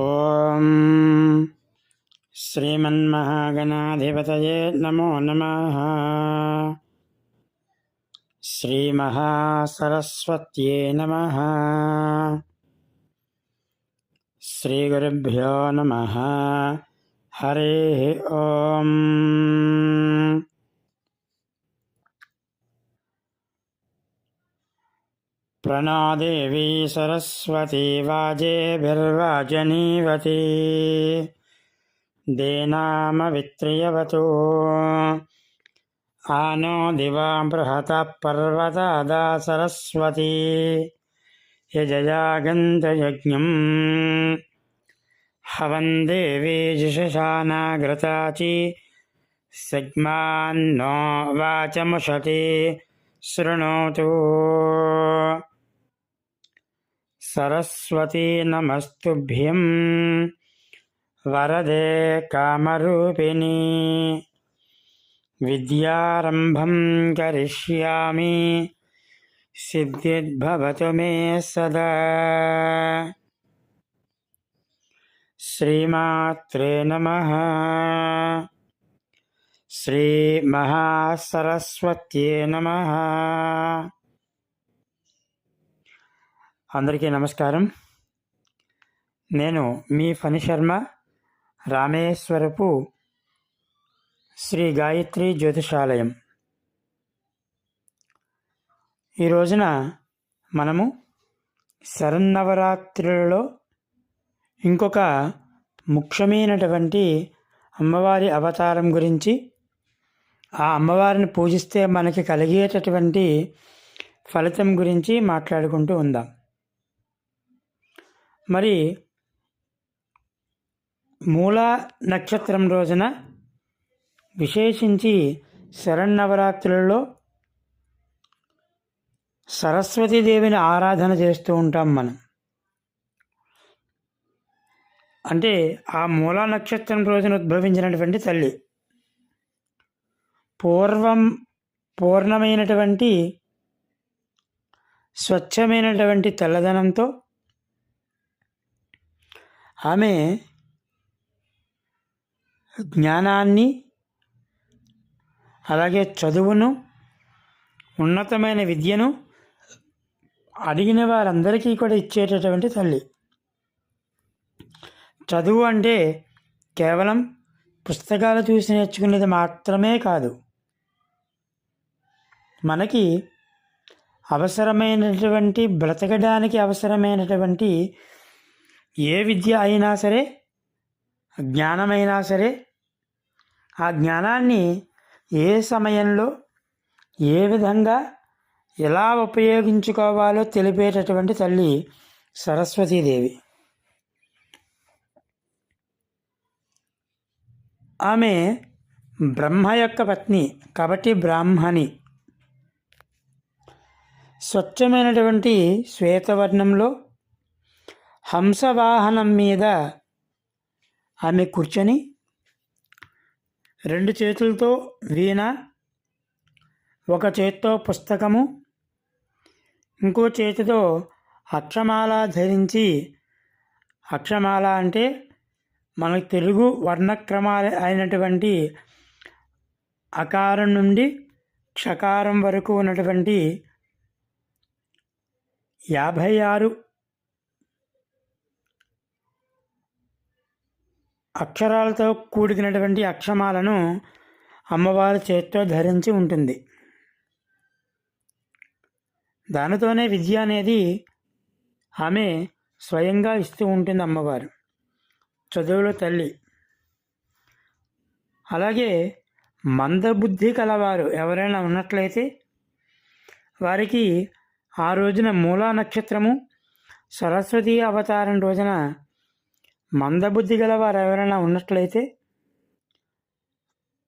ॐ श्रीमन्महागणाधिपतये नमो नमः श्रीमहासरस्वत्यै नमः श्रीगुरुभ्यो नमः हरिः ॐ प्रणादेवी सरस्वती वाजेभिर्वाजनीवती देनामवित्रियवतु आनो दिवा बृहतः पर्वतादा सरस्वती यजयागन्तयज्ञम् हवन् देवी जिषशानाघृताचि सिग्मान्नो वाचमुषति शृणोतु सरस्वती नमस्तुभ्यं वरदे कामरूपिणी विद्यारम्भं करिष्यामि सिद्धिर्भवतु मे सदा श्रीमात्रे नमः श्रीमहासरस्वत्ये नमः అందరికీ నమస్కారం. నేను మీ ఫణి శర్మ రామేశ్వరపు శ్రీ గాయత్రి జ్యోతిషాలయం. ఈ రోజున మనము శరన్నవరాత్రులలో ఇంకొక ముఖ్యమైనటువంటి అమ్మవారి అవతారం గురించి ఆ అమ్మవారిని పూజిస్తే మనకి కలిగేటటువంటి ఫలితం గురించి మాట్లాడుకుంటూ ఉందాం. మరి మూలా నక్షత్రం రోజున విశేషించి శరన్నవరాత్రులలో సరస్వతీదేవిని ఆరాధన చేస్తూ ఉంటాం మనం. అంటే ఆ మూలా నక్షత్రం రోజున ఉద్భవించినటువంటి తల్లి. పూర్వం పూర్ణమైనటువంటి స్వచ్ఛమైనటువంటి తెల్లదనంతో ఆమె జ్ఞానాన్ని అలాగే చదువును ఉన్నతమైన విద్యను అడిగిన వారందరికీ కూడా ఇచ్చేటటువంటి తల్లి. చదువు అంటే కేవలం పుస్తకాలు చూసి నేర్చుకునేది మాత్రమే కాదు. మనకి అవసరమైనటువంటి బ్రతకడానికి అవసరమైనటువంటి ఏ విద్య అయినా సరే జ్ఞానమైనా సరే ఆ జ్ఞానాన్ని ఏ సమయంలో ఏ విధంగా ఎలా ఉపయోగించుకోవాలో తెలిపేటటువంటి తల్లి సరస్వతీదేవి. ఆమె బ్రహ్మ యొక్క పత్ని కాబట్టి బ్రాహ్మణి. స్వచ్ఛమైనటువంటి శ్వేతవర్ణంలో హంసవాహనం మీద ఆమె కూర్చొని రెండు చేతులతో వీణ ఒక చేత్తో పుస్తకము ఇంకో చేతితో అక్షమాల ధరించి అక్షమాల అంటే మనకు తెలుగు వర్ణక్రమాలు అయినటువంటి అకారం నుండి క్షకారం వరకు ఉన్నటువంటి యాభై ఆరు అక్షరాలతో కూడినటువంటి అక్షమాలను అమ్మవారి చేత్తో ధరించి ఉంటుంది. దానితోనే విద్య అనేది ఆమె స్వయంగా ఇస్తూ ఉంటుంది అమ్మవారు. చదువుల తల్లి. అలాగే మందబుద్ధి కలవారు ఎవరైనా ఉన్నట్లయితే వారికి ఆ రోజున మూలా నక్షత్రము సరస్వతి అవతారం రోజున మందబుద్ధి గల వారు ఎవరైనా ఉన్నట్లయితే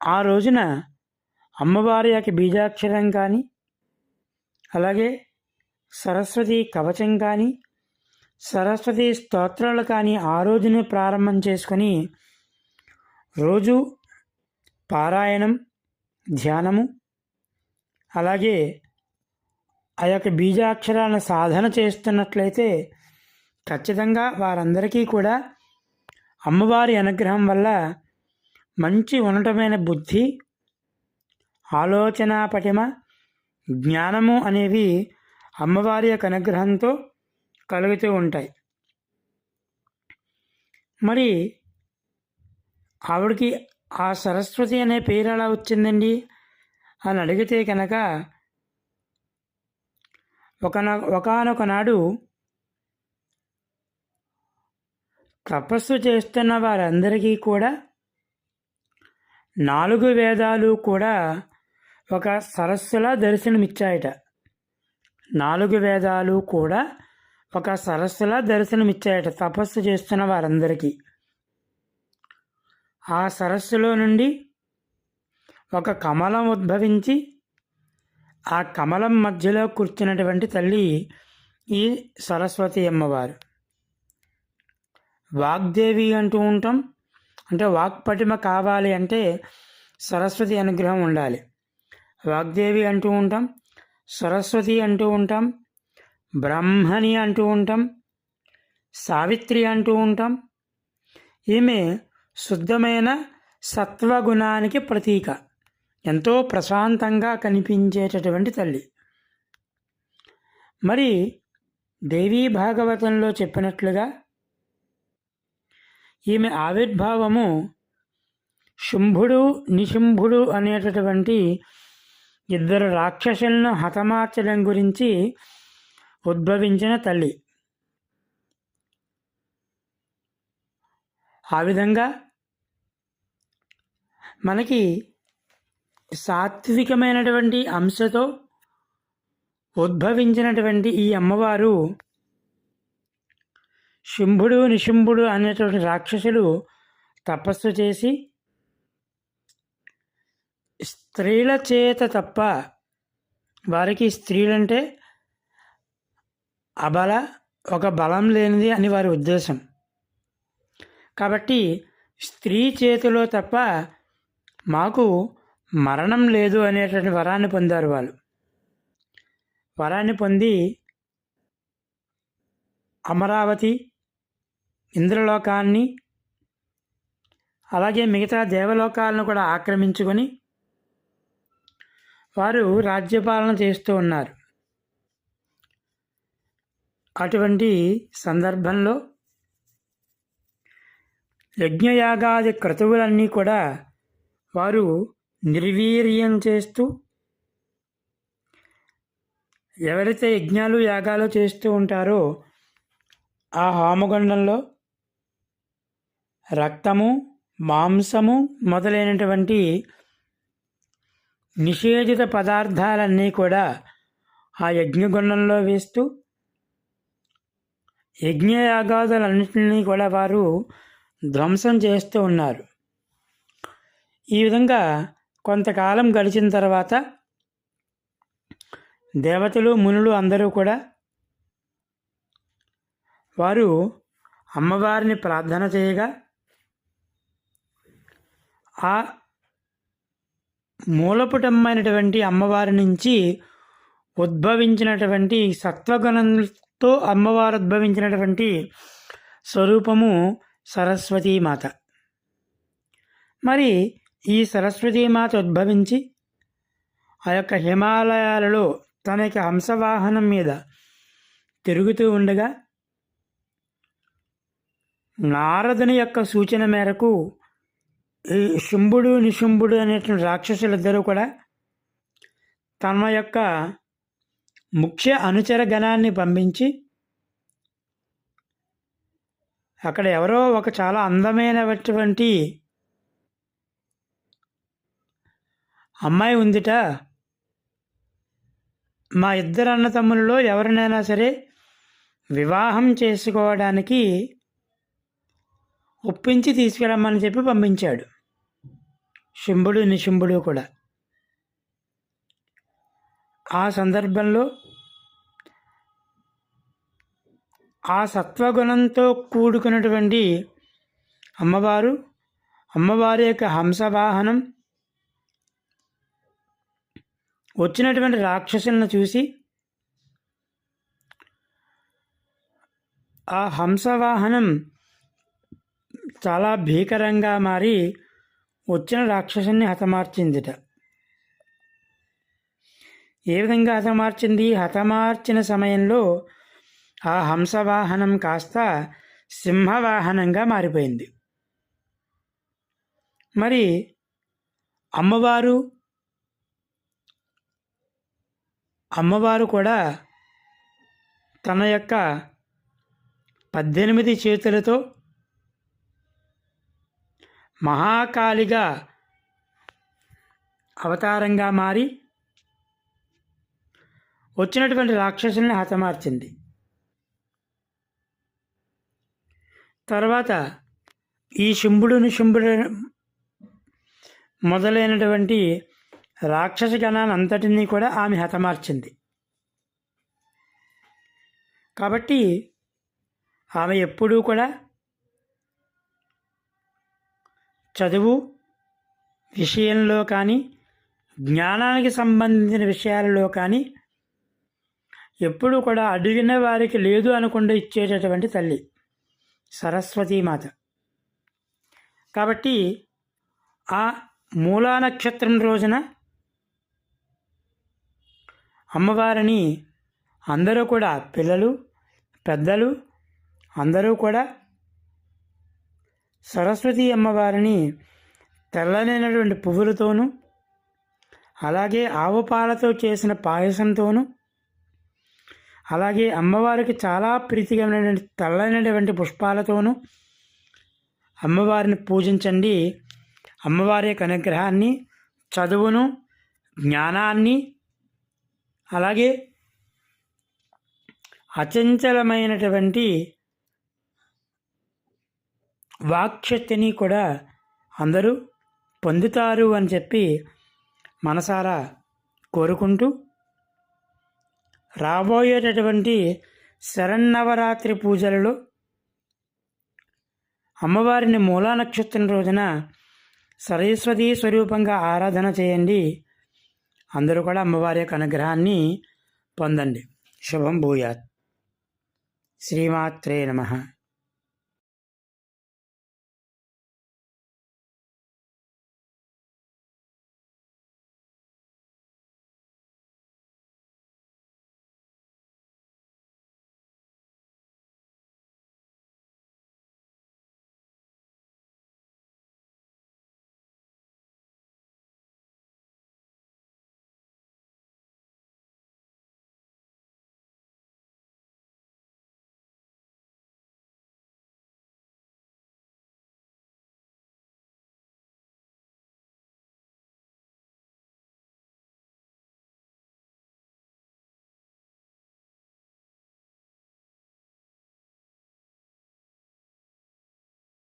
ఆ రోజున అమ్మవారి యొక్క బీజాక్షరం కానీ అలాగే సరస్వతి కవచం కానీ సరస్వతి స్తోత్రాలు కానీ ఆ రోజునే ప్రారంభం చేసుకొని రోజు పారాయణం ధ్యానము అలాగే ఆ యొక్క బీజాక్షరాలను సాధన చేస్తున్నట్లయితే ఖచ్చితంగా వారందరికీ కూడా అమ్మవారి అనుగ్రహం వల్ల మంచి ఉన్నతమైన బుద్ధి ఆలోచన పటిమ జ్ఞానము అనేవి అమ్మవారి యొక్క అనుగ్రహంతో కలుగుతూ ఉంటాయి. మరి ఆవిడకి ఆ సరస్వతి అనే పేరు ఎలా వచ్చిందండి? అని అడిగితే కనుక ఒక ఒకనొక నాడు తపస్సు చేస్తున్న వారందరికీ కూడా నాలుగు వేదాలు కూడా ఒక సరస్సులా దర్శనమిచ్చాయట. నాలుగు వేదాలు కూడా ఒక సరస్సులా దర్శనమిచ్చాయట తపస్సు చేస్తున్న వారందరికీ. ఆ సరస్సులో నుండి ఒక కమలం ఉద్భవించి ఆ కమలం మధ్యలో కూర్చున్నటువంటి తల్లి ఈ సరస్వతి అమ్మవారు. వాగ్దేవి అంటూ ఉంటాం. అంటే వాక్పటిమ కావాలి అంటే సరస్వతి అనుగ్రహం ఉండాలి. వాగ్దేవి అంటూ ఉంటాం సరస్వతి అంటూ ఉంటాం బ్రహ్మని అంటూ ఉంటాం సావిత్రి అంటూ ఉంటాం. ఈమె శుద్ధమైన సత్వగుణానికి ప్రతీక. ఎంతో ప్రశాంతంగా కనిపించేటటువంటి తల్లి. మరి దేవీ భాగవతంలో చెప్పినట్లుగా ఈమె ఆవిర్భావము శుంభుడు నిశుంభుడు అనేటటువంటి ఇద్దరు రాక్షసులను హతమార్చడం గురించి ఉద్భవించిన తల్లి. ఆ విధంగా మనకి సాత్వికమైనటువంటి అంశతో ఉద్భవించినటువంటి ఈ అమ్మవారు శుంభుడు నిశుంభుడు అనేటువంటి రాక్షసులు తపస్సు చేసి స్త్రీల చేత తప్ప వారికి స్త్రీలంటే అబల ఒక బలం లేనిది అని వారి ఉద్దేశం. కాబట్టి స్త్రీ చేతిలో తప్ప మాకు మరణం లేదు అనేటువంటి వరాన్ని పొందారు వాళ్ళు. వరాన్ని పొంది అమరావతి ఇంద్రలోకాన్ని అలాగే మిగతా దేవలోకాలను కూడా ఆక్రమించుకొని వారు రాజ్యపాలన చేస్తూ ఉన్నారు. అటువంటి సందర్భంలో యజ్ఞయాగాది క్రతువులన్నీ కూడా వారు నిర్వీర్యం చేస్తూ ఎవరైతే యజ్ఞాలు యాగాలు చేస్తూ ఉంటారో ఆ హోమగుండంలో రక్తము మాంసము మొదలైనటువంటి నిషేధిత పదార్థాలన్నీ కూడా ఆ యజ్ఞగుండంలో వేస్తూ యజ్ఞయాగాదులన్నింటినీ కూడా వారు ధ్వంసం చేస్తూ ఉన్నారు. ఈ విధంగా కొంతకాలం గడిచిన తర్వాత దేవతలు మునులు అందరూ కూడా వారు అమ్మవారిని ప్రార్థన చేయగా ఆ మూలపుటమ్మైనటువంటి అమ్మవారి నుంచి ఉద్భవించినటువంటి సత్వగుణంతో అమ్మవారు ఉద్భవించినటువంటి స్వరూపము సరస్వతీమాత మరి ఈ సరస్వతీమాత ఉద్భవించి ఆ యొక్క హిమాలయాలలో తన యొక్క హంసవాహనం మీద తిరుగుతూ ఉండగా నారదుని యొక్క సూచన మేరకు ఈ శుంభుడు నిశుంభుడు అనేటువంటి రాక్షసులిద్దరూ కూడా తమ యొక్క ముఖ్య అనుచర గణాన్ని పంపించి అక్కడ ఎవరో ఒక చాలా అందమైనటువంటి అమ్మాయి ఉందిట. మా ఇద్దరు అన్నతమ్ములలో ఎవరినైనా సరే వివాహం చేసుకోవడానికి ఒప్పించి తీసుకెళ్ళమని చెప్పి పంపించాడు. శుంభుడు నిశుంభుడు కూడా. ఆ సందర్భంలో ఆ సత్వగుణంతో కూడుకున్నటువంటి అమ్మవారు అమ్మవారి యొక్క హంసవాహనం వచ్చినటువంటి రాక్షసులను చూసి ఆ హంసవాహనం చాలా భీకరంగా మారి వచ్చిన రాక్షసుని హతమార్చిందిట. ఏ విధంగా హతమార్చింది? హతమార్చిన సమయంలో ఆ హంసవాహనం కాస్త సింహవాహనంగా మారిపోయింది. మరి అమ్మవారు అమ్మవారు కూడా తన యొక్క పద్దెనిమిది చేతులతో మహాకాళిగా అవతారంగా మారి వచ్చినటువంటి రాక్షసుల్ని హతమార్చింది. తర్వాత ఈ శుంభుడుని శుంభుడు మొదలైనటువంటి రాక్షస గణాన్ని అంతటినీ కూడా ఆమె హతమార్చింది. కాబట్టి ఆమె ఎప్పుడూ కూడా చదువు విషయంలో కానీ జ్ఞానానికి సంబంధించిన విషయాలలో కానీ ఎప్పుడూ కూడా అడిగిన వారికి లేదు అనుకుండా ఇచ్చేటటువంటి తల్లి సరస్వతీమాత కాబట్టి ఆ మూలా నక్షత్రం రోజున అమ్మవారిని అందరూ కూడా పిల్లలు పెద్దలు అందరూ కూడా సరస్వతి అమ్మవారిని తెల్లనైనటువంటి పువ్వులతోనూ అలాగే ఆవు పాలతో చేసిన పాయసంతోనూ అలాగే అమ్మవారికి చాలా ప్రీతికరమైనటువంటి తెల్లైనటువంటి పుష్పాలతోనూ అమ్మవారిని పూజించండి. అమ్మవారి యొక్క అనుగ్రహాన్ని చదువును జ్ఞానాన్ని అలాగే అచంచలమైనటువంటి వాక్శక్తిని కూడా అందరూ పొందుతారు అని చెప్పి మనసారా కోరుకుంటూ రాబోయేటటువంటి శరన్నవరాత్రి పూజలలో అమ్మవారిని మూలా నక్షత్రం రోజున సరస్వతి స్వరూపంగా ఆరాధన చేయండి. అందరూ కూడా అమ్మవారి యొక్క అనుగ్రహాన్ని పొందండి. శుభం భూయాత్. శ్రీమాత్రే నమః.